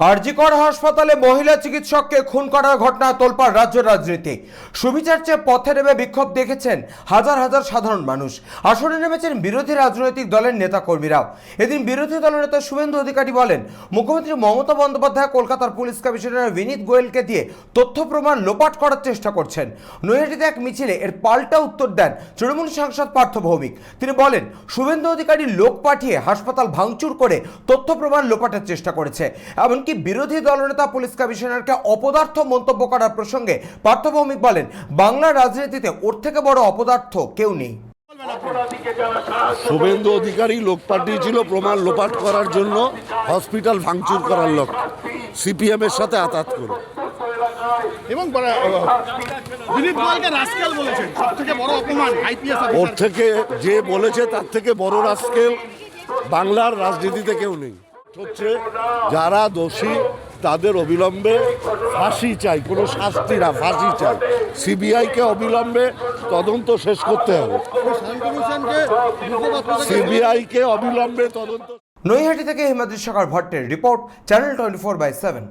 আরজিকর হাসপাতালে মহিলা চিকিৎসককে খুন করার ঘটনা তোলপাড় রাজ্য রাজনীতি। সুবিচার চেয়ে পথে নেমে বিক্ষোভ দেখেছেন হাজার হাজার সাধারণ মানুষ। আসরে নেমেছেন বিরোধী রাজনৈতিক দলের নেতাকর্মীরাও। এদিন বিরোধী দলের নেতা শুভেন্দু অধিকারী বলেন, মুখ্যমন্ত্রী মমতা বন্দ্যোপাধ্যায় কলকাতার পুলিশ কমিশনার বিনীত গোয়েলকে দিয়ে তথ্য প্রমাণ লোপাট করার চেষ্টা করছেন। নৈহাটিতে এক মিছিলে এর পাল্টা উত্তর দেন তৃণমূল সাংসদ পার্থ ভৌমিক। তিনি বলেন, শুভেন্দু অধিকারী লোক পাঠিয়ে হাসপাতাল ভাঙচুর করে তথ্য প্রমাণ লোপাটের চেষ্টা করেছে এমনকি বিরোধী দলনেতা পুলিশ কমিশনারকে অপদার্থ মন্তব্য করার প্রসঙ্গে পার্থ ভৌমিক বলেন বাংলার রাজনীতিতে ওর থেকে বড় অপদার্থ কেউ নেই। শুভেন্দু অধিকারী লোক পাঠিয়েছিল প্রমাণ লোপাট করার জন্য হসপিটাল ভাঙচুর করার লোক সিপিএম এর সাথে আতাত করে এবং দিলীপ গোয়ালকে রাস্কেল বলেছেন সব থেকে বড় অপমান আইপিএস ওর থেকে যে বলেছে তার থেকে বড় রাস্কেল বাংলার রাজনীতিতে কেউ নেই। হচ্ছে, যারা দোষী, তাদের অবিলম্বে ফাঁসি চাই, কোনো শাস্তি না, ফাঁসি চাই। সিবিআইকে অবিলম্বে তদন্ত শেষ করতে হবে। সিবিআইকে অবিলম্বে তদন্ত নৈহাটি থেকে Himadri Sarkar ভট্টের report, channel twenty four by seven.